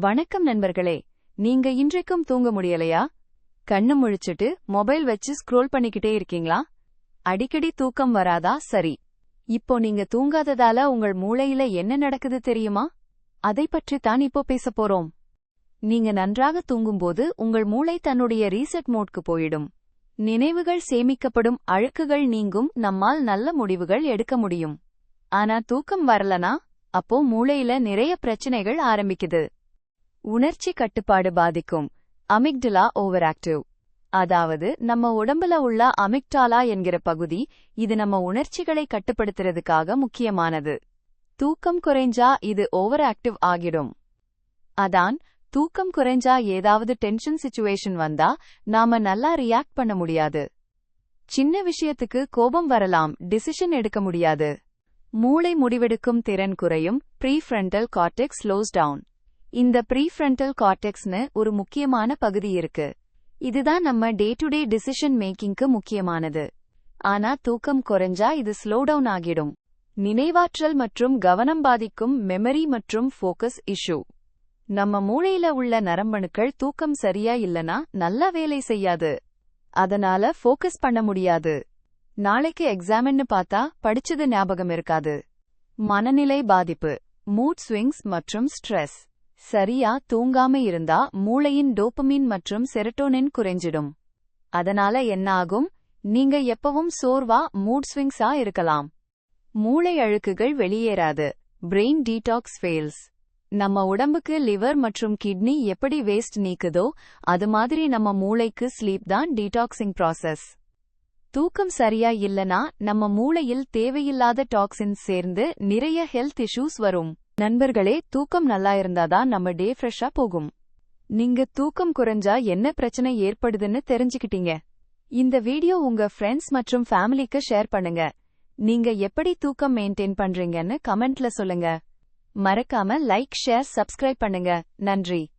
வணக்கம் நண்பர்களே நீங்க இன்றைக்கும் தூங்க முடியலையா? கண்ணு முழிச்சிட்டு மொபைல் வச்சு ஸ்க்ரோல் பண்ணிக்கிட்டே இருக்கீங்களா? அடிக்கடி தூக்கம் வராதா? சரி. இப்போ நீங்க தூங்காததால உங்கள் மூளையில என்ன நடக்குது தெரியுமா? அதை பற்றி தான் இப்போ பேச போறோம். நீங்க நன்றாக தூங்கும்போது உங்கள் மூளை தன்னுடைய ரீசெட் மோட்க்கு போயிடும். நினைவுகள் சேமிக்கப்படும் அழுக்குகள் நீங்கும் நம்மால் நல்ல முடிவுகள் எடுக்க முடியும். ஆனா தூக்கம் வரலனா? அப்போ மூளையில நிறைய பிரச்சனைகள் ஆரம்பிக்குது. உணர்ச்சி கட்டுப்பாடு பாதிக்கும். அமிக்டலா ஓவர் ஆக்டிவ் அதாவது நம்ம உடம்புல உள்ள அமிக்டாலா என்கிற பகுதி இது நம்ம உணர்ச்சிகளை கட்டுப்படுத்துறதுக்காக முக்கியமானது. தூக்கம் குறைஞ்சா இது ஓவர் ஆக்டிவ் ஆகிடும். அதான் தூக்கம் குறைஞ்சா ஏதாவது டென்ஷன் சுச்சுவேஷன் வந்தா நாம நல்லா ரியாக்ட் பண்ண முடியாது. சின்ன விஷயத்துக்கு கோபம் வரலாம் டிசிஷன் எடுக்க முடியாது. மூளை முடிவெடுக்கும் திறன் குறையும் ப்ரீஃப்ரண்டல் கார்டெக்ஸ் ஸ்லோஸ் டவுன். இந்த ப்ரீஃப்ரண்டல் கார்டெக்ஸ்னு ஒரு முக்கியமான பகுதி இருக்கு. இதுதான் நம்ம டே டு டே டிசிஷன் மேக்கிங்க்கு முக்கியமானது. ஆனா தூக்கம் குறைஞ்சா இது ஸ்லோ டவுன் ஆகிடும். நினைவாற்றல் மற்றும் கவனம் பாதிக்கும் மெமரி மற்றும் ஃபோக்கஸ் இஷ்யூ நம்ம மூளையில உள்ள நரம்பணுக்கள் தூக்கம் சரியா இல்லனா நல்லா வேலை செய்யாது. அதனால ஃபோக்கஸ் பண்ண முடியாது. நாளைக்கு எக்ஸாம்னு பார்த்தா படிச்சது ஞாபகம் இருக்காது. மனநிலை பாதிப்பு மூட் ஸ்விங்ஸ் மற்றும் ஸ்ட்ரெஸ் சரியா தூங்காம இருந்தா மூளையின் டோப்பமின் மற்றும் செரட்டோனின் குறைஞ்சிடும். அதனால என்ன ஆகும் நீங்க எப்பவும் சோர்வா மூட் ஸ்விங்ஸா இருக்கலாம். மூளை அழுக்குகள் வெளியேறாது. பிரெயின் டீடாக்ஸ் ஃபெயில்ஸ் நம்ம உடம்புக்கு லிவர் மற்றும் கிட்னி எப்படி வேஸ்ட் நீக்குதோ அது மாதிரி நம்ம மூளைக்கு ஸ்லீப் தான் டீடாக்ஸிங் ப்ராசஸ் தூக்கம் சரியா இல்லனா நம்ம மூளையில் தேவையில்லாத டாக்ஸின்ஸ் சேர்ந்து நிறைய ஹெல்த் இஷ்யூஸ் வரும். நண்பர்களே தூக்கம் நல்லா இருந்தாதான் நம்ம டே ஃப்ரெஷ்ஷா போகும். நீங்க தூக்கம் குறைஞ்சா என்ன பிரச்சனை ஏற்படுதுன்னு தெரிஞ்சுக்கிட்டீங்க. இந்த வீடியோ உங்க ஃப்ரெண்ட்ஸ் மற்றும் ஃபேமிலிக்கு ஷேர் பண்ணுங்க. நீங்க எப்படி தூக்கம் மெயின்டைன் பண்றீங்கன்னு கமெண்ட்ல சொல்லுங்க. மறக்காம லைக் ஷேர் சப்ஸ்கிரைப் பண்ணுங்க. நன்றி.